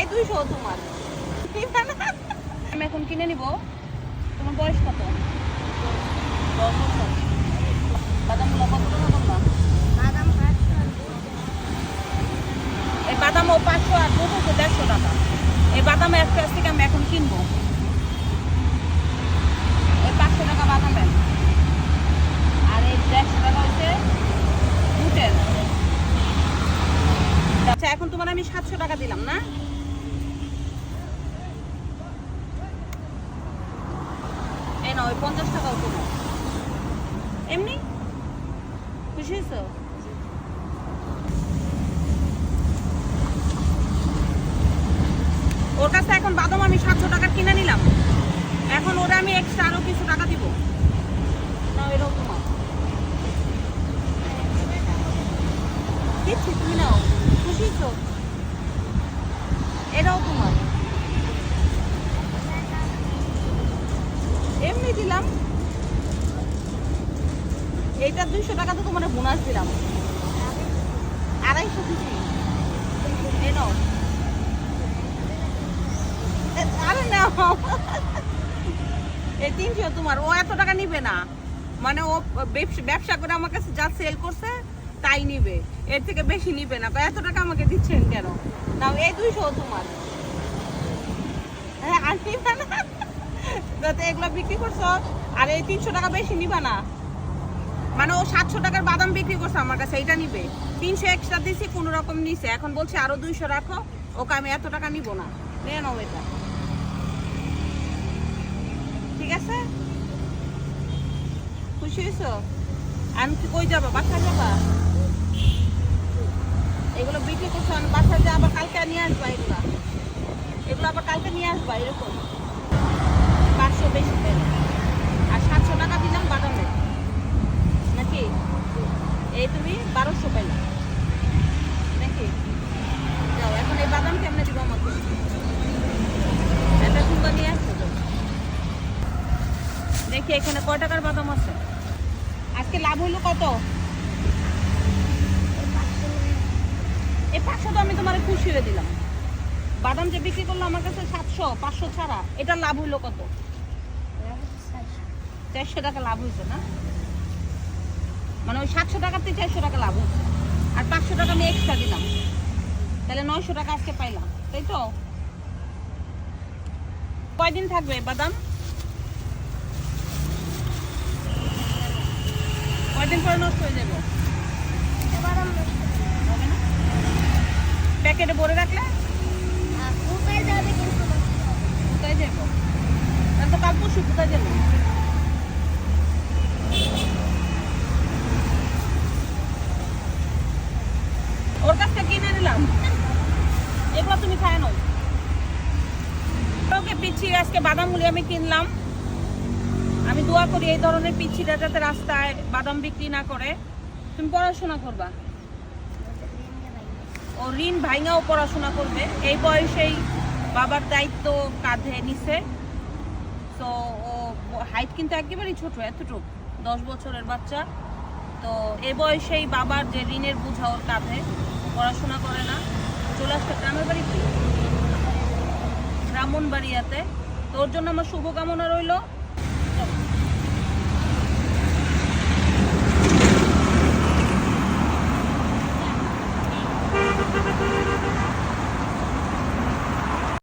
এই দুইশো তোমার। আমি এখন কিনে নিব। তোমার বয়স কত? বাদামগুলো কত টাকা বাদাম এই বাদামও পাঁচশো আর দুটো হচ্ছে দেড়শো টাকা। এই বাদাম এক কাছ থেকে আমি এখন কিনবো। এই পাঁচশো টাকা বাদামের আর এই দেড়শো টাকা হচ্ছে দুটের আচ্ছা এখন তোমার আমি সাতশো টাকা দিলাম, না? না, ওই পঞ্চাশ টাকাও তোমার এমনি? খুশি হয়েছো? ওর কাছে এখন বাদাম আমি সাতশো টাকা কিনে নিলাম। এখন ওরা আমি এক্সট্রা আরও কিছু টাকা দিব। না তোমার দিচ্ছি তুমি নাও। খুশি তো এটাও তোমার এমনি দিলাম এইটা দুইশো টাকা তো তোমার বোনাস দিলাম। আড়াইশো দিচ্ছি আরে না এই তিনশো তোমার। ও এত টাকা নিবে না। মানে ও ব্যবসা করে আমার কাছে যা সেল করছে, তাই নিবে। এর থেকে বেশি নিবে না। এত টাকা আমাকে দিচ্ছেন কেন? নাও, এই দুইশো তোমার। হ্যাঁ আর নিবে না। এগুলো বিক্রি করছ, আর এই তিনশো টাকা বেশি নিবে না। মানে ও সাতশো টাকার বাদাম বিক্রি করছে আমার কাছে, এইটা নিবে। তিনশো এক্সট্রা দিছি, কোনো রকম নিছে। এখন বলছে আরও দুইশো রাখো, ওকে আমি এত টাকা নিব না। নিয়ে নাও এটা। ঠিক আছে? খুশি হয়েছো? আমি কি কই যাবা? বাসায় যাবা? এগুলো বিক্রি করছ আমি বাসায় যা, আবার কালকে নিয়ে আসবা এগুলো। এগুলো আবার কালকে নিয়ে আসবা, এরকম। পাঁচশো বেশি আর সাতশো টাকা দিলাম বাদামে। নাকি এই তুমি বারোশো পাইলে নাকি? যাও এখন এই বাদাম কেমনে দিব আমাকে? এটা সুন্দর নিয়ে আসছো দেখি এখানে কয় টাকার বাদাম আছে? আজকে লাভ হইল কত? এই পাঁচশো তো আমি তোমার খুশি হয়ে দিলাম। বাদাম যে বিক্রি করল আমার কাছে সাতশো পাঁচশো ছাড়া এটা লাভ হইল কত? চারশো। টাকা লাভ হয়েছে না? মানে ওই সাতশো টাকার থেকে চারশো টাকা লাভ হচ্ছে। আর পাঁচশো টাকা আমি এক্সট্রা দিলাম। তাহলে নয়শো টাকা আজকে পাইলাম তাই তো? কয়দিন থাকবে বাদাম? কয়দিন পরে নষ্ট হয়ে যাবে? প্যাকেটে ভরে রাখলে? কোথায় যাবে কোথায় যাব? তাহলে তো কাল পরশু কোথায় যাব ওর কাছ থেকে কিনে নিলাম এগুলো তুমি খায় নাও। ওকে পিচ্ছি, আজকে বাদামগুলি আমি কিনলাম। আমি দোয়া করি এই ধরনের পিচ্ছিটা যাতে রাস্তায় বাদাম বিক্রি না করে। তুমি পড়াশোনা করবা? ও ঋণ ভাঙাও পড়াশোনা করবে। এই বয়সেই বাবার দায়িত্ব কাঁধে নিছে। তো ও হাইট কিন্তু একেবারেই ছোট, এতটুক। দশ বছরের বাচ্চা। তো এ বয়সেই বাবার যে ঋণের বোঝা ওর কাঁধে, পড়াশোনা করে না। চলে আসছে গ্রামের বাড়িতে ব্রাহ্মণবাড়িয়াতে তোর জন্য আমার শুভকামনা রইল।